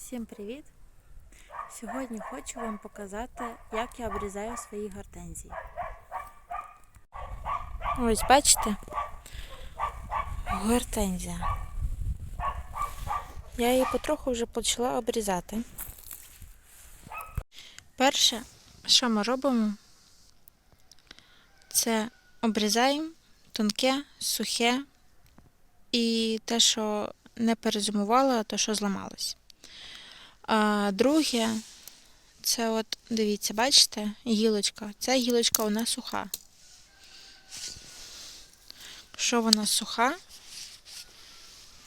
Всім привіт! Сьогодні хочу вам показати, як я обрізаю свої гортензії. Ось бачите? Гортензія. Я її потроху вже почала обрізати. Перше, що ми робимо, це обрізаємо тонке, сухе і те, що не перезимувало, а те, що зламалось. А друге, це от, дивіться, бачите, гілочка. Ця гілочка вона суха. Якщо вона суха,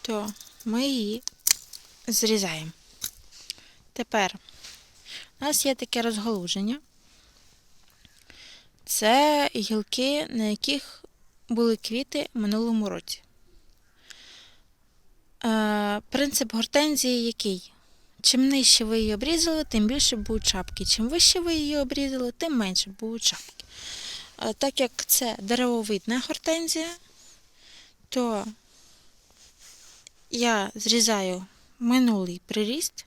то ми її зрізаємо. Тепер у нас є таке розгалуження. Це гілки, на яких були квіти в минулому році. Е, принцип гортензії який? Чим нижче ви її обрізали, тим більше будуть шапки. Чим вище ви її обрізали, тим менше будуть шапки. Е, так як це деревовидна гортензія, то я зрізаю минулий приріст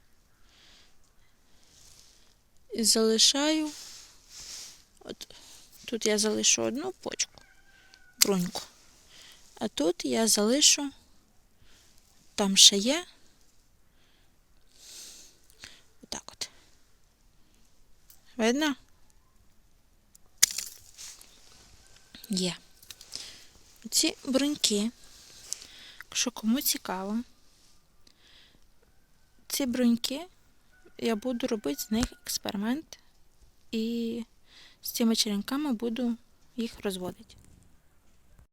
і залишаю. От, тут я залишу одну почку, бруньку, а тут я залишу, там ще є. Отак от. Видно? Є. Ці бруньки, якщо кому цікаво, ці бруньки я буду робити з них експеримент і з цими черенками буду їх розводити.